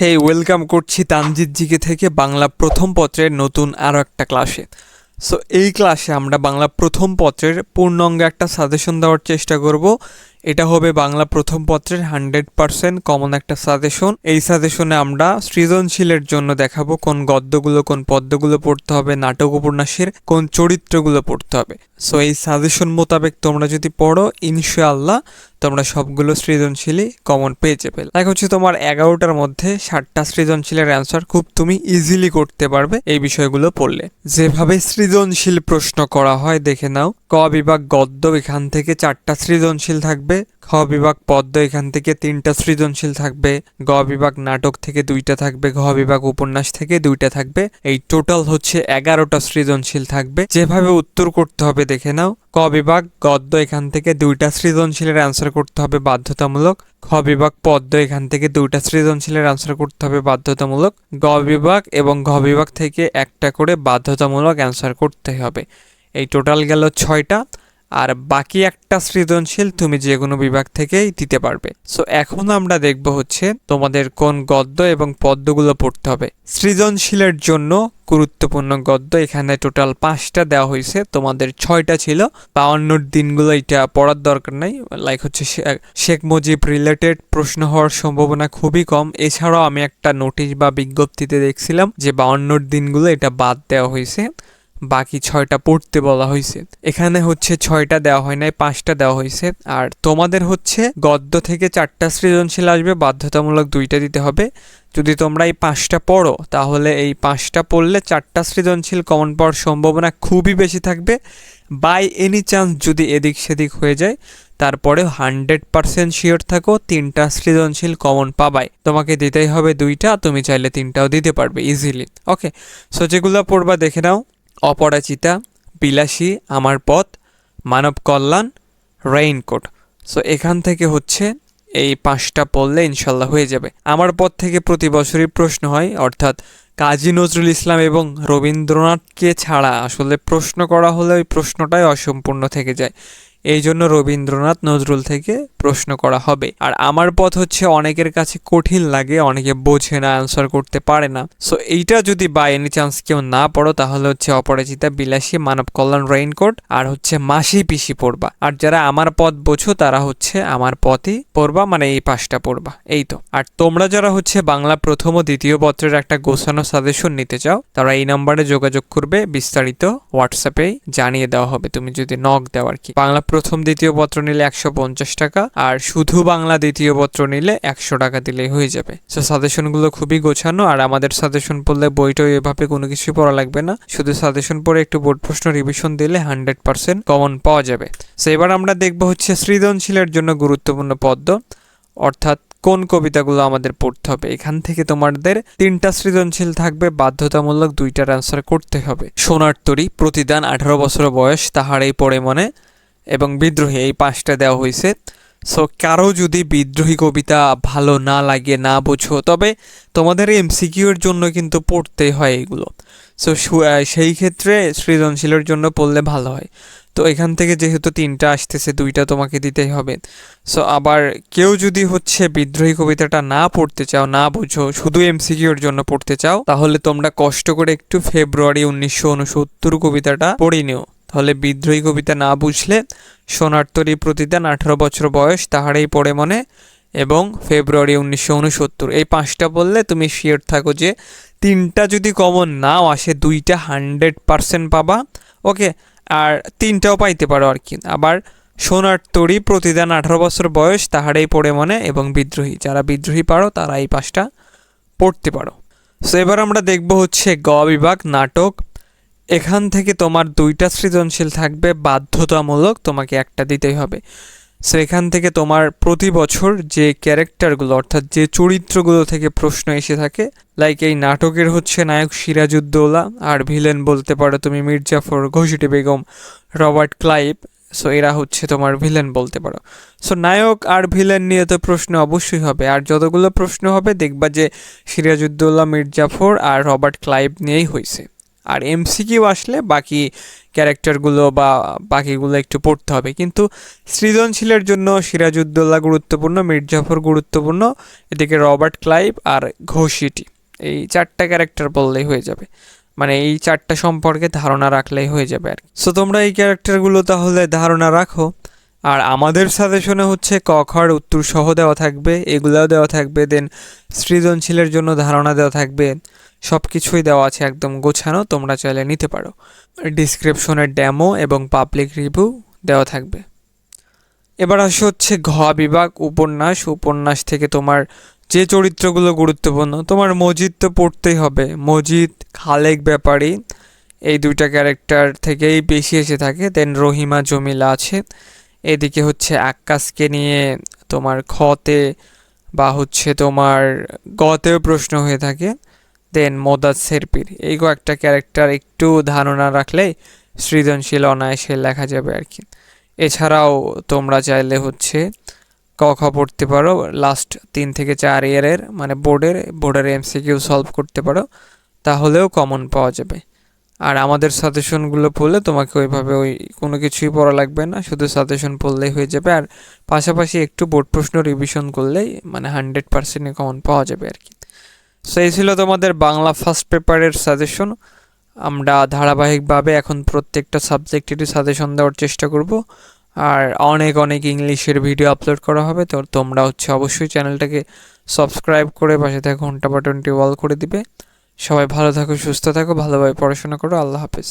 হেই welcome করছি Tanjid GK থেকে বাংলা প্রথম পত্রের নতুন আরও একটা ক্লাসে। সো এই ক্লাসে আমরা বাংলা প্রথম পত্রের পূর্ণাঙ্গ একটা সাজেশন দেওয়ার চেষ্টা করব। এটা হবে বাংলা প্রথম পত্রের হান্ড্রেড পার্সেন্ট কমন একটা সাজেশন। এই সাজেশনে আমরা সৃজনশীলের জন্য দেখাবো কোন গদ্যগুলো, কোন পদ্যগুলো পড়তে হবে নাটক উপন্যাসের কোন চরিত্রগুলো পড়তে হবে। সো এই সাজেশন মোতাবেক তোমরা যদি পড়ো, ইনশাআল্লাহ তোমরা সবগুলো সৃজনশীলই কমন পেয়ে যাবে। লাইক হচ্ছে তোমার এগারোটার মধ্যে ষাটটা সৃজনশীলের অ্যান্সার খুব তুমি ইজিলি করতে পারবে এই বিষয়গুলো পড়লে। যেভাবে সৃজনশীল প্রশ্ন করা হয়, দেখে নাও। ক বিভাগ গদ্য, এখান থেকে চারটা সৃজনশীল থাকবে। খ বিভাগ পদ্ম, এখান থেকে তিনটা সৃজনশীল থাকবে। গ বিভাগ নাটক থেকে দুইটা থাকবে। ঘ বিভাগ উপন্যাস থেকে দুইটা থাকবে। এই টোটাল হচ্ছে এগারোটা সৃজনশীল থাকবে। যেভাবে উত্তর করতে হবে দেখে নাও। ক বিভাগ গদ্য, এখান থেকে দুইটা সৃজনশীলের অ্যান্সার করতে হবে বাধ্যতামূলক। খ বিভাগ পদ্য এখান থেকে দুইটা সৃজনশীলের অ্যান্সার করতে হবে বাধ্যতামূলক। গ বিভাগ এবং ঘ বিভাগ থেকে একটা করে বাধ্যতামূলক অ্যান্সার করতে হবে। এই টোটাল গেল ছয়টা। আর বাকি একটা সৃজনশীল তুমি যে কোনো বিভাগ থেকেই দিতে পারবে। সো এখন আমরা দেখব হচ্ছে তোমাদের কোন গদ্য এবং পদ্যগুলো পড়তে হবে। সৃজনশীলের জন্য গুরুত্বপূর্ণ গদ্য এখানে টোটাল পাঁচটা দেওয়া হয়েছে। তোমাদের ছয়টা ছিল। বাউন্নর দিনগুলো এটা পড়ার দরকার নাই। লাইক হচ্ছে শেখ মুজিব রিলেটেড প্রশ্ন হওয়ার সম্ভাবনা খুবই কম। এছাড়াও আমি একটা নোটিশ বা বিজ্ঞপ্তিতে দেখছিলাম যে বাউন্নর দিনগুলো এটা বাদ দেওয়া হয়েছে। বাকি ছয়টা পড়তে বলা হয়েছে এখানে হচ্ছে ছয়টা দেওয়া হয় নাই, পাঁচটা দেওয়া হয়েছে আর তোমাদের হচ্ছে গদ্য থেকে চারটা সৃজনশীল আসবে, বাধ্যতামূলক দুইটা দিতে হবে। যদি তোমরা এই পাঁচটা পড়ো, তাহলে এই পাঁচটা পড়লে চারটা সৃজনশীল কমন পাওয়ার সম্ভাবনা খুবই বেশি থাকবে। বাই এনি চান্স যদি এদিক সেদিক হয়ে যায়, তারপরে হান্ড্রেড পার্সেন্ট শিওর থাকো, তিনটা সৃজনশীল কমন পাবাই। তোমাকে দিতেই হবে দুইটা তুমি চাইলে তিনটাও দিতে পারবে ইজিলি। ওকে, সো যেগুলো পড়বা দেখে নাও। অপরাজিতা, বিলাসী, আমার পথ, মানব কল্যাণ রেইনকোট সো এখান থেকে হচ্ছে এই পাঁচটা পড়লে ইনশাল্লাহ হয়ে যাবে। আমার পথ থেকে প্রতি বছরই প্রশ্ন হয়, অর্থাৎ কাজী নজরুল ইসলাম এবং রবীন্দ্রনাথকে ছাড়া আসলে প্রশ্ন করা হলে ওই প্রশ্নটাই অসম্পূর্ণ থেকে যায়। এই জন্য রবীন্দ্রনাথ নজরুল থেকে প্রশ্ন করা হবে। আর আমার পথ হচ্ছে অনেকের কাছে কঠিন লাগে, অনেকে বোঝে না অ্যান্সার করতে পারে না। সো এইটা যদি বাই এনি চান্স কেউ না পড়ো, তাহলে হচ্ছে অপরাজিতা বিলাসী, মানব কল্যাণ রেইনকোট আর হচ্ছে মাসি পিসি পড়বা। আর যারা আমার পথ বোঝো, তারা হচ্ছে আমার পথই পড়বা মানে এই পাশটা পড়বা। এই তো। আর তোমরা যারা হচ্ছে বাংলা প্রথম ও দ্বিতীয় পত্রের একটা গোছানো সাজেশন নিতে চাও, তারা এই নাম্বারে যোগাযোগ করবে, বিস্তারিত হোয়াটসঅ্যাপে জানিয়ে দেওয়া হবে, তুমি যদি নক দাও আর কি। বাংলা প্রথম দ্বিতীয় পত্র নিলে একশো পঞ্চাশ টাকা আর শুধু বাংলা দ্বিতীয় পত্র নিলে একশো টাকা দিলেই হয়ে যাবে। সো সাজেশনগুলো খুবই গোছানো আর আমাদের সাজেশন পড়লে বইটাও এভাবে কোনো কিছুই পড়া লাগবে না। শুধু সাজেশন পড়ে একটু বোর্ড প্রশ্ন রিভিশন দিলে হান্ড্রেড পার্সেন্ট কমন পাওয়া যাবে। সো এবার আমরা দেখব হচ্ছে সৃজনশীলের জন্য গুরুত্বপূর্ণ পদ্ম অর্থাৎ কোন কবিতাগুলো আমাদের পড়তে হবে। এখান থেকে তোমাদের তিনটা সৃজনশীল থাকবে, বাধ্যতামূলক দুইটার অ্যান্সার করতে হবে। সোনার তরী, প্রতিদান আঠারো বছর বয়স তাহার এই পড়ে মনে এবং বিদ্রোহী এই পাঁচটা দেওয়া হয়েছে। সো কারও যদি বিদ্রোহী কবিতা ভালো না লাগে, না বোঝো, তবে তোমাদের এমসিকিউর জন্য কিন্তু পড়তেই হয় এগুলো। সো সেই ক্ষেত্রে সৃজনশীলের জন্য পড়লে ভালো হয়। তো এখান থেকে যেহেতু তিনটা আসতেছে, দুইটা তোমাকে দিতেই হবে। সো আবার কেউ যদি হচ্ছে বিদ্রোহী কবিতাটা না পড়তে চাও, না বুঝো, শুধু এমসিকিউর জন্য পড়তে চাও, তাহলে তোমরা কষ্ট করে একটু ফেব্রুয়ারি উনিশশো উনসত্তর কবিতাটা পড়ে নিও। তাহলে বিদ্রোহী কবিতা না বুঝলে সোনার প্রতিদান আঠারো বছর বয়স তাহারেই পড়ে মনে এবং ফেব্রুয়ারি উনিশশো উনসত্তর। এই পাঁচটা বললে তুমি শিওর থাকো যে তিনটা যদি কমন নাও আসে দুইটা হান্ড্রেড পারসেন্ট পাবা ওকে আর তিনটাও পাইতে পারো আর কি। আবার সোনার তরী প্রতিদান আঠারো বছর বয়স তাহারেই পড়ে মনে এবং বিদ্রোহী। যারা বিদ্রোহী পারো তারা এই পাঁচটা পড়তে পারো। সো এবার আমরা দেখব হচ্ছে গ বিভাগ, নাটক এখান থেকে তোমার দুইটা সৃজনশীল থাকবে, বাধ্যতামূলক তোমাকে একটা দিতেই হবে। সো এখান থেকে তোমার প্রতি বছর যে ক্যারেক্টারগুলো, অর্থাৎ যে চরিত্রগুলো থেকে প্রশ্ন এসে থাকে লাইক এই নাটকের হচ্ছে নায়ক সিরাজউদ্দৌলা, আর ভিলেন বলতে পারো তুমি Mir Jafar, Ghaseti Begum, Robert Clive so এরা হচ্ছে তোমার ভিলেন বলতে পারো। সো নায়ক আর ভিলেন নিয়ে তো প্রশ্ন অবশ্যই হবে, আর যতগুলো প্রশ্ন হবে দেখবা যে সিরাজউদ্দৌলা, মির্জাফর আর রবার্ট ক্লাইভ নিয়েই হয়েছে আর এমসিকিউ আসলে বাকি ক্যারেক্টারগুলো বা বাকিগুলো একটু পড়তে হবে। কিন্তু সৃজনশীলের জন্য সিরাজউদ্দৌলা গুরুত্বপূর্ণ, মির্জাফর গুরুত্বপূর্ণ, এদিকে রবার্ট ক্লাইভ আর ঘোষিটি। এই চারটা ক্যারেক্টার বললেই হয়ে যাবে। মানে এই চারটা সম্পর্কে ধারণা রাখলেই হয়ে যাবে আর সো তোমরা এই ক্যারেক্টারগুলো তাহলে ধারণা রাখো। আর আমাদের সাজেশনে হচ্ছে ক খর উত্তর সহ দেওয়া থাকবে, এগুলাও দেওয়া থাকবে দেন সৃজনশীলের জন্য ধারণা দেওয়া থাকবে। সব কিছুই দেওয়া আছে একদম গোছানো, তোমরা চাইলে নিতে পারো। ডিসক্রিপশনের ড্যামো এবং পাবলিক রিভিউ দেওয়া থাকবে। এবার আসে হচ্ছে ঘ বিভাগ, উপন্যাস। উপন্যাস থেকে তোমার যে চরিত্রগুলো গুরুত্বপূর্ণ, তোমার মজিদ তো পড়তেই হবে। মজিদ, খালেক ব্যাপারী, এই দুইটা ক্যারেক্টার থেকেই বেশি এসে থাকে। দেন রহিমা জমিলা আছে। এদিকে হচ্ছে আক্কাসকে নিয়ে তোমার খতে বা হচ্ছে তোমার গতেও প্রশ্ন হয়ে থাকে। দেন মোদাদ সেরপির। এই কয়েকটা ক্যারেক্টার একটু ধারণা রাখলে সৃজনশীল অনায়াসে লেখা যাবে আর কি। এছাড়াও তোমরা চাইলে হচ্ছে ক খ পড়তে পারো লাস্ট তিন থেকে চার ইয়ারের মানে বোর্ডের বোর্ডের এমসিকিউ সলভ করতে পারো, তাহলেও কমন পাওয়া যাবে। আর আমাদের সাজেশনগুলো পড়লে তোমাকে ওইভাবে ওই কোনো কিছুই পড়া লাগবে না, শুধু সাজেশন পড়লেই হয়ে যাবে। আর পাশাপাশি একটু বোর্ড প্রশ্ন রিভিশন করলেই মানে হান্ড্রেড পার্সেন্টে কমন পাওয়া যাবে আর কি। সো এই ছিল তোমাদের বাংলা ফার্স্ট পেপারের সাজেশন আমরা ধারাবাহিকভাবে এখন প্রত্যেকটা সাবজেক্টেরই সাজেশন দেওয়ার চেষ্টা করব। আর অনেক অনেক ইংলিশের ভিডিও আপলোড করা হবে, তো তোমরা হচ্ছে অবশ্যই চ্যানেলটাকে সাবস্ক্রাইব করে পাশে থেকে, ঘণ্টা বাটনটি অল করে দিবে। সবাই ভালো থাকো, সুস্থ থাকো, ভালোভাবে পড়াশোনা করো। আল্লাহ হাফেজ।